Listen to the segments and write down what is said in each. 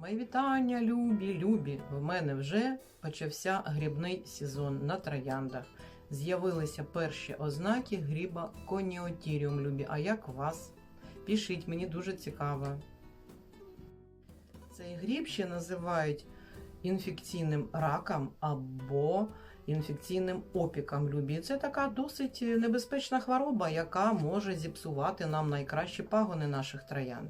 Мої вітання, любі, любі. В мене вже почався грибний сезон на трояндах. З'явилися перші ознаки гриба коніотіріум, любі. А як вас? Пишіть, мені дуже цікаво. Цей гриб ще називають інфекційним раком або інфекційним опіком. Любі. Це така досить небезпечна хвороба, яка може зіпсувати нам найкращі пагони наших троянд.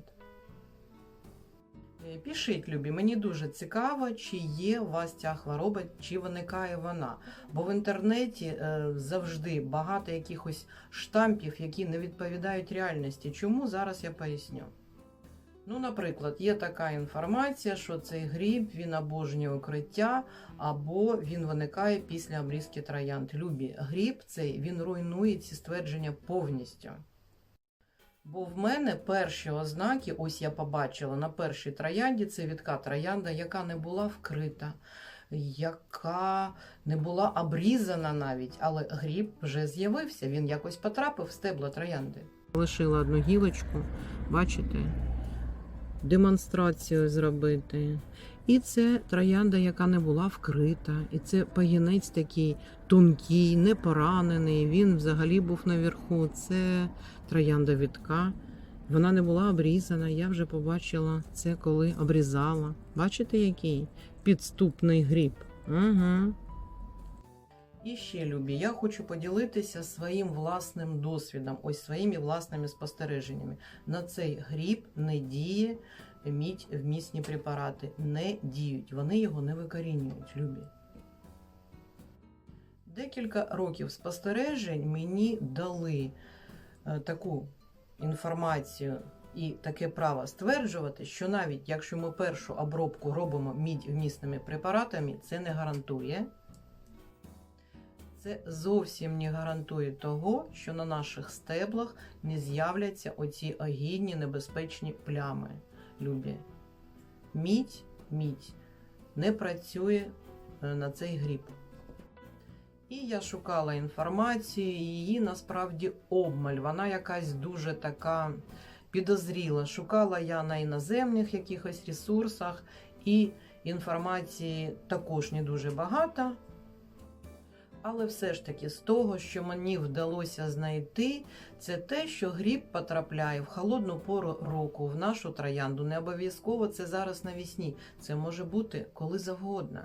Пишіть, любі, мені дуже цікаво, чи є у вас ця хвороба, чи виникає вона. Бо в інтернеті е, завжди багато якихось штампів, які не відповідають реальності. Чому зараз я поясню. Ну, наприклад, є така інформація, що цей гріб він обожнює укриття, або він виникає після обрізки троянд. Любі, гріб цей він руйнує ці ствердження повністю. Бо в мене перші ознаки, ось я побачила на першій троянді, це відка троянда, яка не була вкрита, яка не була обрізана навіть, але гріб вже з'явився, він якось потрапив в стебло троянди. Лишила одну гілочку, бачите, демонстрацію зробити. І це троянда, яка не була вкрита. І це пагінець такий тонкий, не поранений. Він взагалі був наверху. Це троянда відка. Вона не була обрізана. Я вже побачила це, коли обрізала. Бачите, який підступний гріб? Угу. І ще, любі, я хочу поділитися своїм власним досвідом, ось своїми власними спостереженнями. На цей гріб не діє мідь вмісні препарати. Не діють, вони його не викорінюють, любі. Декілька років спостережень мені дали е, таку інформацію і таке право стверджувати, що навіть якщо ми першу обробку робимо мідь вмісними препаратами, це не гарантує. Це зовсім не гарантує того, що на наших стеблах не з'являться оці огідні небезпечні плями. Любі. Мідь, мідь не працює е, на цей гріб. І я шукала інформацію, її насправді обмаль. Вона якась дуже така підозріла. Шукала я на іноземних якихось ресурсах, і інформації також не дуже багато. Але все ж таки, з того, що мені вдалося знайти, це те, що гріб потрапляє в холодну пору року в нашу троянду. Не обов'язково це зараз навісні. Це може бути коли завгодно.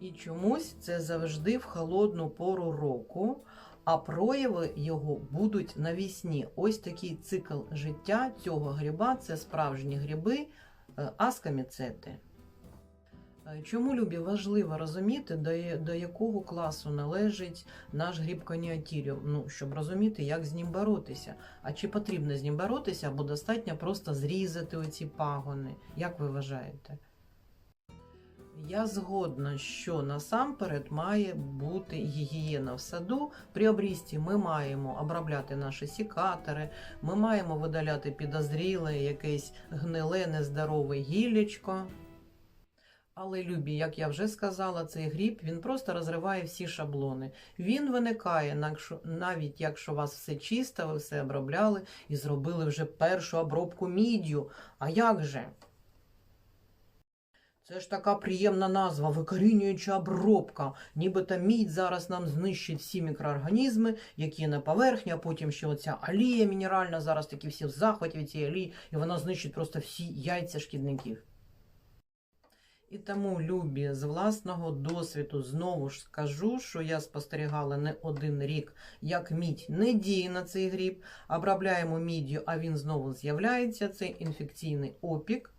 І чомусь це завжди в холодну пору року, а прояви його будуть навісні. Ось такий цикл життя цього гриба це справжні гриби е, аскаміцети. Е, Чому любі важливо розуміти, до, якого класу належить наш гриб коніатіріум? Ну, щоб розуміти, як з ним боротися. А чи потрібно з ним боротися, або достатньо просто зрізати оці пагони? Як ви вважаєте? Я згодна, що насамперед має бути гігієна в саду. При обрізці ми маємо обробляти наші сікатори, ми маємо видаляти підозріле, якесь гниле, нездорове гіллячко. Але любі, як я вже сказала, цей гріб він просто розриває всі шаблони. Він виникає, навіть якщо вас все чисто, ви все обробляли і зробили вже першу обробку міддю. А як же? Це ж така приємна назва, викорінююча обробка. Нібито мідь зараз нам знищить всі мікроорганізми, які на поверхні, а потім ще оця олія мінеральна, зараз такі всі в захваті від цієї олії, і вона знищить просто всі яйця шкідників. І тому, любі, з власного досвіду знову ж скажу, що я спостерігала не один рік, як мідь не діє на цей гріб, обробляємо міддю, а він знову з'являється. Це інфекційний опік.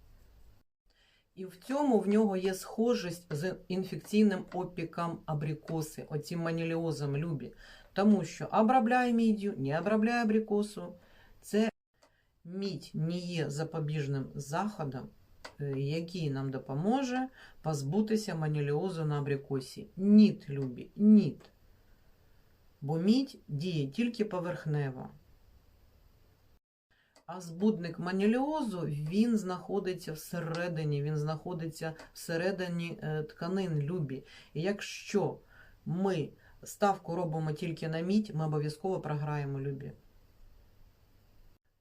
І в цьому в нього є схожість з інфекційним опіком абрикоси, оцім маніліозом любі. Тому що обробляє міддю, не обробляє абрикосу. Це мідь не є запобіжним заходом, який нам допоможе позбутися маніліозу на абрикосі. Ніт, любі, ніт. Бо мідь діє тільки поверхнево. А збудник маніліозу він знаходиться всередині, він знаходиться всередині е, тканин любі. І якщо ми ставку робимо тільки на мідь, ми обов'язково програємо любі.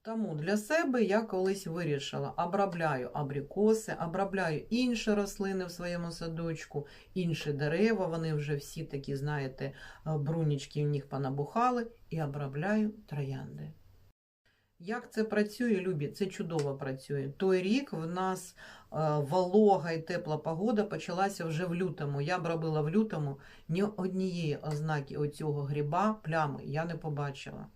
Тому для себе я колись вирішила, обробляю абрикоси, обробляю інші рослини в своєму садочку, інші дерева, вони вже всі такі, знаєте, е, брунічки в них понабухали, і обробляю троянди. Як це працює, Любі? Це чудово працює. Той рік в нас е, волога і тепла погода почалася вже в лютому. Я б робила в лютому ні однієї ознаки оцього гриба, плями я не побачила.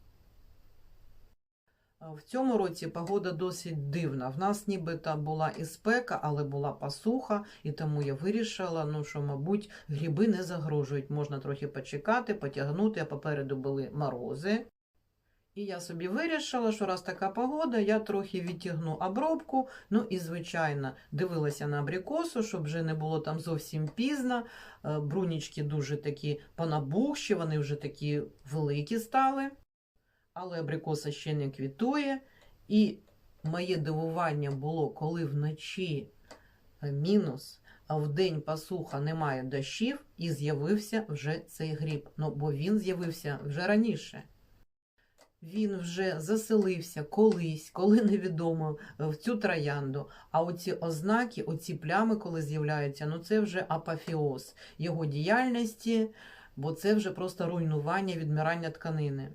Е, В цьому році погода досить дивна. В нас нібито була і спека, але була посуха, і тому я вирішила, ну що, мабуть, гриби не загрожують. Можна трохи почекати, потягнути, а попереду були морози. І я собі вирішила, що раз така погода, я трохи відтягну обробку. Ну і, звичайно, дивилася на абрикосу, щоб вже не було там зовсім пізно. Е, Брунічки дуже такі понабухші, вони вже такі великі стали. Але абрикоса ще не квітує. І моє дивування було, коли вночі е, мінус, а в день посуха немає дощів, і з'явився вже цей гриб. Ну, бо він з'явився вже раніше. Він вже заселився колись, коли невідомо, е, в цю троянду. А оці ознаки, оці плями, коли з'являються, ну це вже апофеоз його діяльності, бо це вже просто руйнування, відмирання тканини.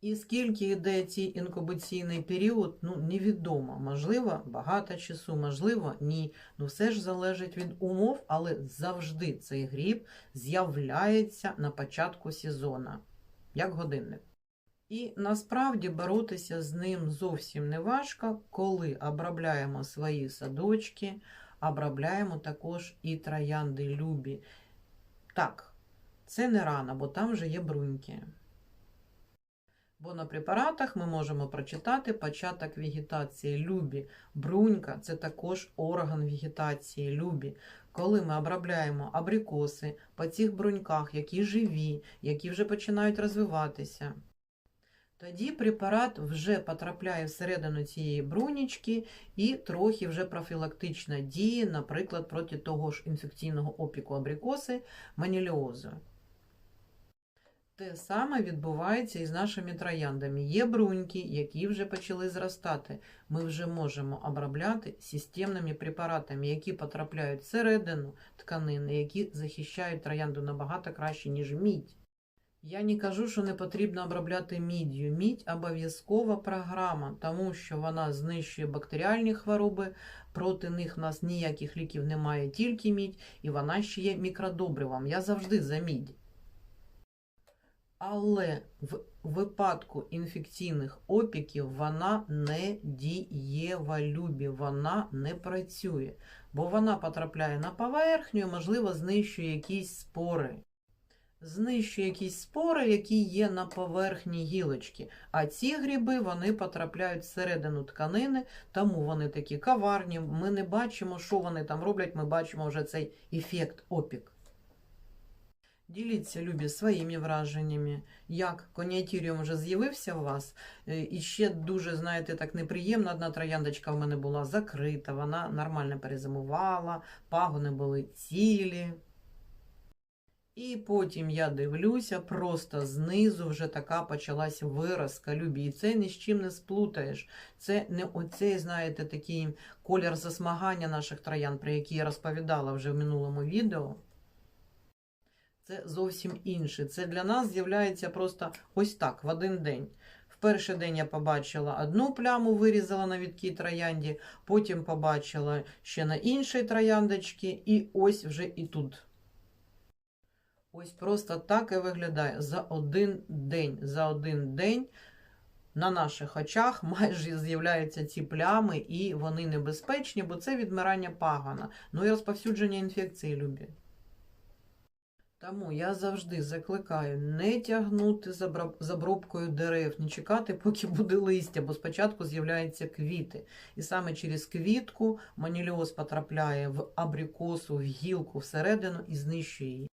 І скільки йде цей інкубаційний період, ну невідомо. Можливо, багато часу, можливо, ні. Ну все ж залежить від умов, але завжди цей гриб з'являється на початку сезону, як годинник. І насправді боротися з ним зовсім не важко, коли обробляємо свої садочки, обробляємо також і троянди любі. Так, це не рано, бо там вже є бруньки. Бо на препаратах ми можемо прочитати початок вегетації любі. Брунька це також орган вегетації любі. Коли ми обробляємо абрикоси по цих бруньках, які живі, які вже починають розвиватися. Тоді препарат вже потрапляє всередину цієї брунічки і трохи вже профілактично діє, наприклад, проти того ж інфекційного опіку абрикоси маніліозу. Те саме відбувається і з нашими трояндами. Є бруньки, які вже почали зростати. Ми вже можемо обробляти системними препаратами, які потрапляють всередину тканини, які захищають троянду набагато краще, ніж мідь. Я не кажу, що не потрібно обробляти мідію. Мідь обов'язкова програма, тому що вона знищує бактеріальні хвороби, проти них в нас ніяких ліків немає, тільки мідь, і вона ще є мікродобривом. Я завжди за мідь. Але в випадку інфекційних опіків вона не дієва любі, вона не працює, бо вона потрапляє на поверхню і, можливо, знищує якісь спори. Знищує якісь спори, які є на поверхні гілочки. А ці гриби вони потрапляють всередину тканини, тому вони такі каварні. Ми не бачимо, що вони там роблять, ми бачимо вже цей ефект опік. Діліться, любі, своїми враженнями, як коніатіріум вже з'явився у вас. Е, І ще дуже, знаєте, так неприємно. Одна трояндочка в мене була закрита, вона нормально перезимувала, пагони були цілі. І потім я дивлюся, просто знизу вже така почалась виразка любі. І це ні з чим не сплутаєш. Це не оцей, знаєте, такий колір засмагання наших троян, про який я розповідала вже в минулому відео. Це зовсім інше. Це для нас з'являється просто ось так, в один день. В перший день я побачила одну пляму, вирізала на відкій троянді, потім побачила ще на іншій трояндочці, і ось вже і тут. Ось просто так і виглядає за один день. За один день на наших очах майже з'являються ці плями, і вони небезпечні, бо це відмирання пагана. Ну і розповсюдження інфекції любі. Тому я завжди закликаю не тягнути за оброб- дерев, не чекати, поки буде листя, бо спочатку з'являються квіти. І саме через квітку маніліоз потрапляє в абрикосу, в гілку всередину і знищує її.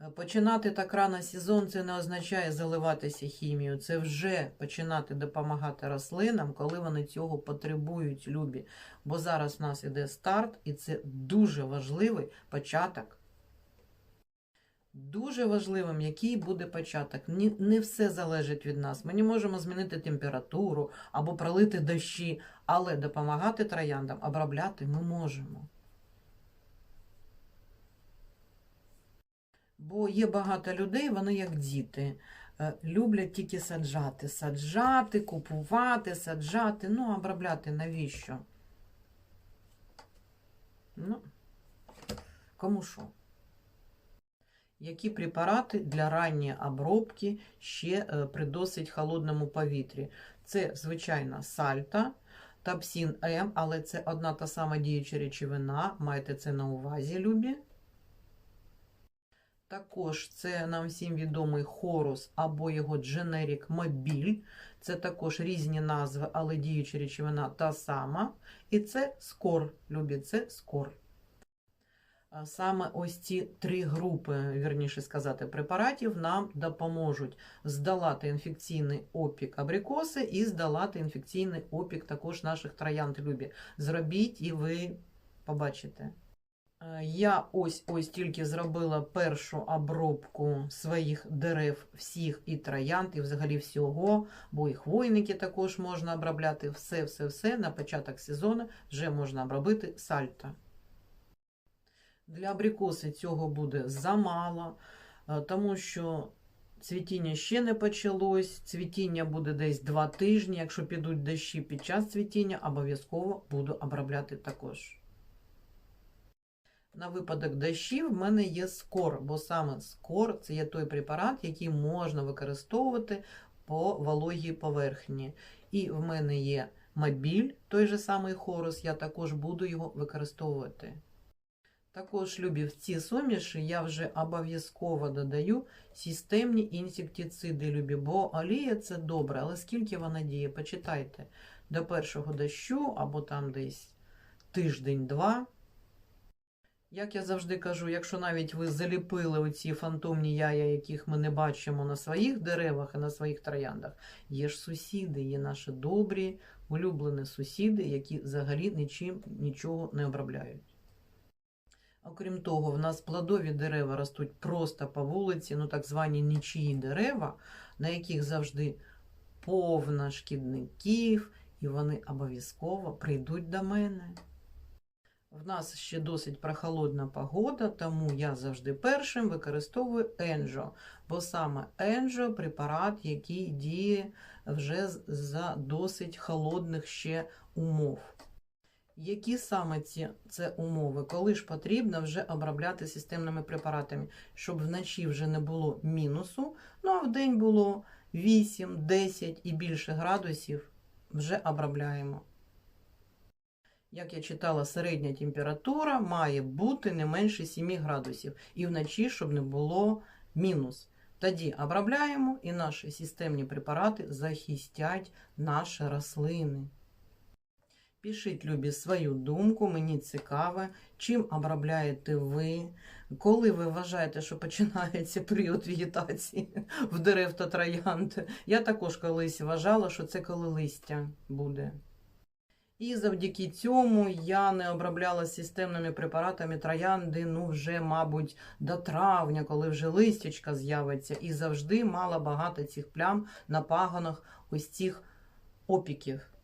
Е, Починати так рано сезон це не означає заливатися хімією. Це вже починати допомагати рослинам, коли вони цього потребують, любі. Бо зараз в нас іде старт, і це дуже важливий початок Дуже важливим, який буде початок. Не все залежить від нас. Ми не можемо змінити температуру або пролити дощі, але допомагати трояндам обробляти ми можемо. Бо є багато людей, вони як діти, е, люблять тільки саджати. Саджати, купувати, саджати. Ну, обробляти навіщо? Ну, кому що? Які препарати для ранньої обробки ще е, при досить холодному повітрі? Це, звичайно, сальта, тапсін М, але це одна та сама діюча речовина. Майте це на увазі, любі. Також це нам всім відомий хорус або його дженерік мобіль. Це також різні назви, але діюча речовина та сама. І це скор, любі, це скор. А Саме ось ці три групи, вірніше сказати, препаратів нам допоможуть здолати інфекційний опік абрикоси і здолати інфекційний опік також наших троянд любі. Зробіть і ви побачите. Е, Я ось ось тільки зробила першу обробку своїх дерев, всіх і троянд, і взагалі всього, бо і хвойники також можна обробляти. Все, все, все на початок сезону вже можна обробити сальто. Для абрикоси цього буде замало, е, тому що цвітіння ще не почалось. Цвітіння буде десь 2 тижні. Якщо підуть дощі під час цвітіння, обов'язково буду обробляти також. На випадок дощів в мене є скор, бо саме скор це є той препарат, який можна використовувати по вологій поверхні. І в мене є мобіль, той же самий хорус, я також буду його використовувати. Також, любі, ці суміші я вже обов'язково додаю системні інсектициди, любі, бо олія це добре, але скільки вона діє, почитайте, до першого дощу або там десь тиждень-два. Як я завжди кажу, якщо навіть ви заліпили оці фантомні яя, яких ми не бачимо на своїх деревах і на своїх трояндах, є ж сусіди, є наші добрі, улюблені сусіди, які взагалі нічим нічого не обробляють. Окрім того, в нас плодові дерева ростуть просто по вулиці, ну так звані нічиї дерева, на яких завжди повно шкідників, і вони обов'язково прийдуть до мене. В нас ще досить прохолодна погода, тому я завжди першим використовую енжо, бо саме енжо препарат, який діє вже за досить холодних ще умов. Які саме ці це умови? Коли ж потрібно вже обробляти системними препаратами, щоб вночі вже не було мінусу, ну а вдень було 8, 10 і більше градусів, вже обробляємо. Як я читала, середня температура має бути не менше 7 градусів. І вночі, щоб не було мінус. Тоді обробляємо і наші системні препарати захистять наші рослини. Пишіть, любі, свою думку, мені цікаво, чим обробляєте ви, коли ви вважаєте, що починається період вегетації в дерев та троянд. Я також колись вважала, що це коли листя буде. І завдяки цьому я не обробляла системними препаратами троянди, ну вже, мабуть, до травня, коли вже листячка з'явиться, і завжди мала багато цих плям на пагонах ось цих опіків.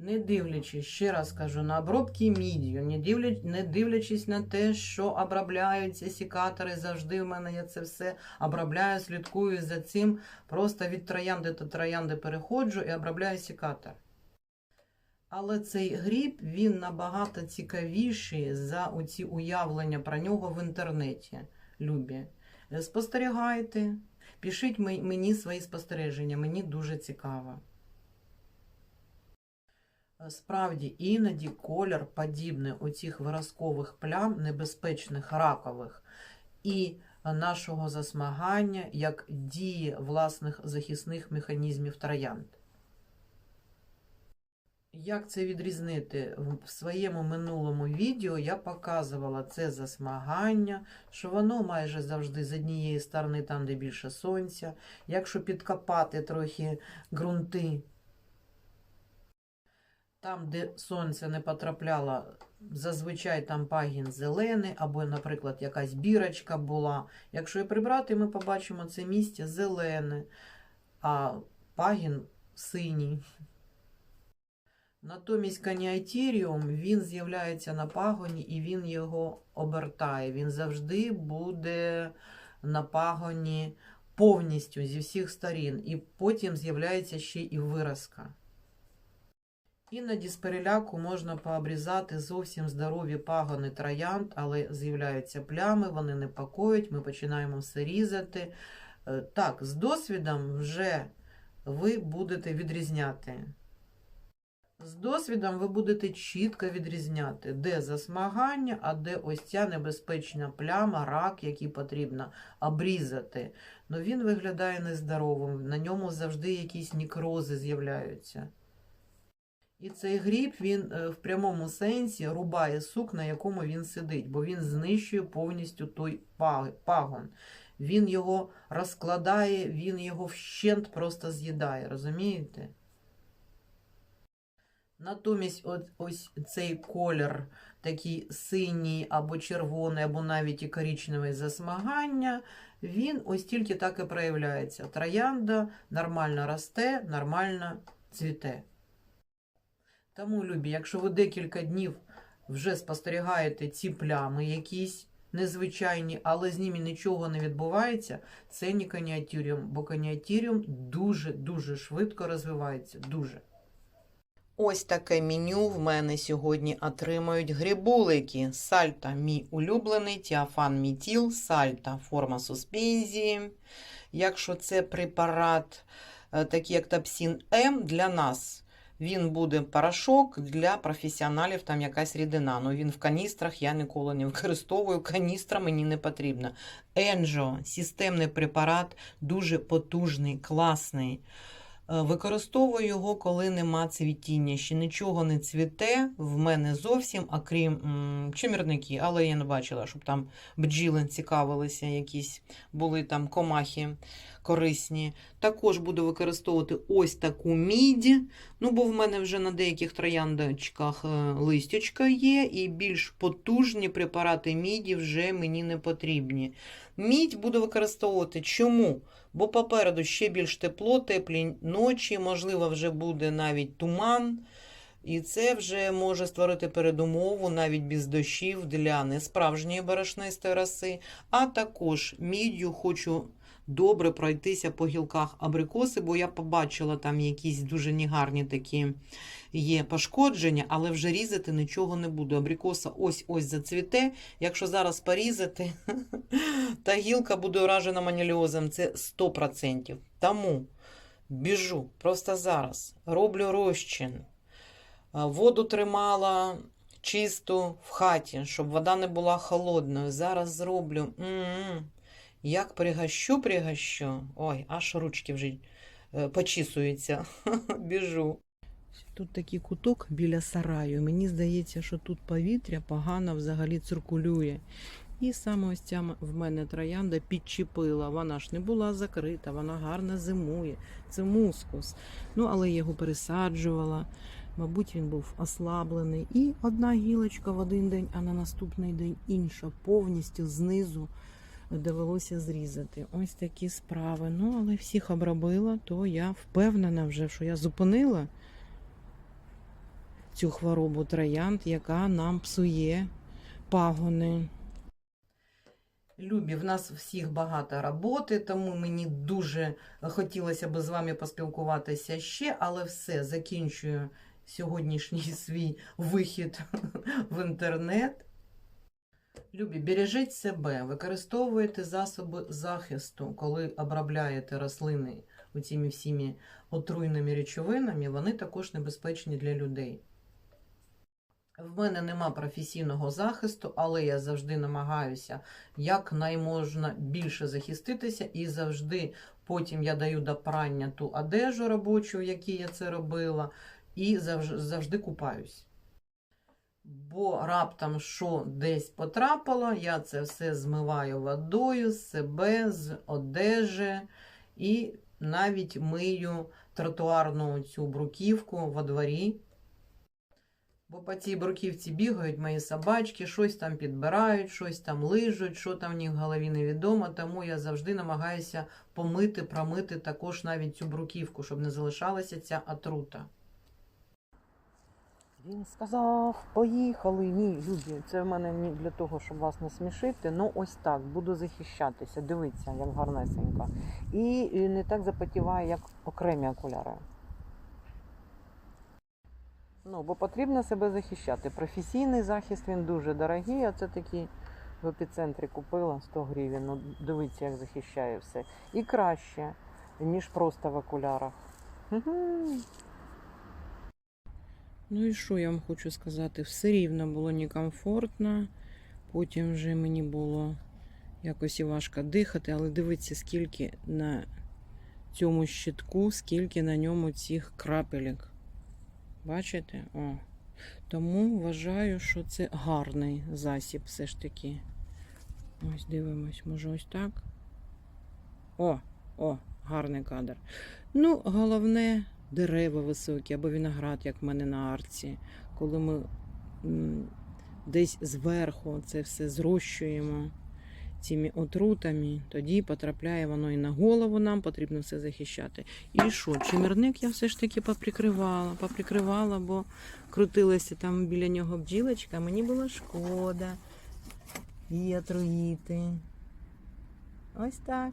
Не дивлячись, ще раз кажу, на обробки мідію, не, дивляч, не дивлячись на те, що обробляються сікатори, завжди в мене я це все обробляю, слідкую за цим. Просто від троянди до троянди переходжу і обробляю сікатор. Але цей гріб, він набагато цікавіший за оці уявлення про нього в інтернеті, любі. Спостерігайте, пишіть мені свої спостереження, мені дуже цікаво. Справді, іноді колір подібний оцих виразкових плям, небезпечних ракових, і нашого засмагання як дії власних захисних механізмів троянд. Як це відрізнити? В своєму минулому відео я показувала це засмагання, що воно майже завжди з однієї сторони, там, де більше сонця. Якщо підкопати трохи ґрунти, там, де сонце не потрапляло, зазвичай там пагін зелений, або, наприклад, якась бірочка була. Якщо і прибрати, ми побачимо це місце зелене, а пагін синій. Натомість каніатеріум, він з'являється на пагоні і він його обертає. Він завжди буде на пагоні повністю зі всіх сторін. І потім з'являється ще і виразка. Іноді з переляку можна пообрізати зовсім здорові пагони троянд, але з'являються плями, вони непокоють, ми починаємо все різати. Е, Так, з досвідом вже ви будете відрізняти. З досвідом ви будете чітко відрізняти, де засмагання, а де ось ця небезпечна пляма, рак, який потрібно обрізати. Ну він виглядає нездоровим, на ньому завжди якісь нікрози з'являються. І цей гріб він е, в прямому сенсі рубає сук, на якому він сидить, бо він знищує повністю той пагон. Він його розкладає, він його вщент просто з'їдає, розумієте? Натомість от, ось цей колір, такий синій або червоний, або навіть і коричневий засмагання, він ось тільки так і проявляється. Троянда нормально росте, нормально цвіте. Тому, любі, якщо ви декілька днів вже спостерігаєте ці плями якісь незвичайні, але з ними нічого не відбувається, це не каніатюріум, бо каніатюріум дуже-дуже швидко розвивається. Дуже. Ось таке меню в мене сьогодні отримають грибулики. Сальта мій улюблений, тіафан мітіл, сальта форма суспензії. Якщо це препарат, е, такий як тапсін М, для нас він буде порошок для професіоналів, там якась рідина. Ну він в каністрах я ніколи не використовую. Каністра мені не потрібна. Енжо системний препарат, дуже потужний, класний. Е, Використовую його, коли нема цвітіння. Ще нічого не цвіте в мене зовсім, окрім чимірники, але я не бачила, щоб там бджіли цікавилися, якісь були там комахи корисні. Також буду використовувати ось таку міді. Ну, бо в мене вже на деяких трояндочках е, листячка є, і більш потужні препарати міді вже мені не потрібні. Мідь буду використовувати. Чому? Бо попереду ще більш тепло, теплі ночі, можливо, вже буде навіть туман. І це вже може створити передумову навіть без дощів для несправжньої борошнистої роси. А також міддю хочу добре пройтися по гілках абрикоси, бо я побачила там якісь дуже негарні такі є пошкодження, але вже різати нічого не буду. Абрикоса ось-ось зацвіте. Якщо зараз порізати, та гілка буде уражена маніліозом, це 100%. Тому біжу просто зараз, роблю розчин. Воду тримала чисту в хаті, щоб вода не була холодною. Зараз зроблю. М-м. Як пригощу, пригощу. Ой, аж ручки вже е, почісуються. Біжу. Тут такий куток біля сараю. Мені здається, що тут повітря погано взагалі циркулює. І саме ось ця в мене троянда підчепила. Вона ж не була закрита, вона гарно зимує. Це мускус. Ну, але я його пересаджувала. Мабуть, він був ослаблений. І одна гілочка в один день, а на наступний день інша, повністю знизу довелося зрізати. Ось такі справи. Ну, але всіх обробила, то я впевнена вже, що я зупинила цю хворобу троянд, яка нам псує пагони. Любі, в нас всіх багато роботи, тому мені дуже хотілося б з вами поспілкуватися ще, але все, закінчую сьогоднішній свій вихід в інтернет. Любі, бережіть себе, використовуйте засоби захисту, коли обробляєте рослини цими всіми отруйними речовинами, вони також небезпечні для людей. В мене нема професійного захисту, але я завжди намагаюся якнайможна більше захиститися, і завжди потім я даю до прання ту одежу робочу, в якій я це робила, і завжди, купаюсь. Бо раптом що десь потрапило, я це все змиваю водою з себе, з одежі і навіть мию тротуарну цю бруківку во дворі. Бо по цій бруківці бігають мої собачки, щось там підбирають, щось там лижуть, що там в них в голові невідомо. Тому я завжди намагаюся помити, промити також навіть цю бруківку, щоб не залишалася ця отрута. Він сказав, поїхали. Ні, люди, це в мене не для того, щоб вас не смішити. Ну ось так, буду захищатися. Дивіться, як гарнесенько. І і не так запотіває, як окремі окуляри. Ну, бо потрібно себе захищати. Професійний захист він дуже дорогий, а це такий в епіцентрі купила 100 гривень. Ну, дивіться, як захищає все. І краще, ніж просто в окулярах. Ну і що я вам хочу сказати? Все рівно було некомфортно. Потім вже мені було якось і важко дихати, але дивіться, скільки на цьому щитку, скільки на ньому цих крапелек. Бачите? О. Тому вважаю, що це гарний засіб все ж таки. Ось дивимось, може ось так. О, о, гарний кадр. Ну, головне, дерева високі або виноград, як в мене на арці. Коли ми десь зверху це все зрощуємо цими отрутами, тоді потрапляє воно і на голову, нам потрібно все захищати. І що, чимірник я все ж таки поприкривала, поприкривала, бо крутилася там біля нього бджілочка, мені було шкода її отруїти. Ось так.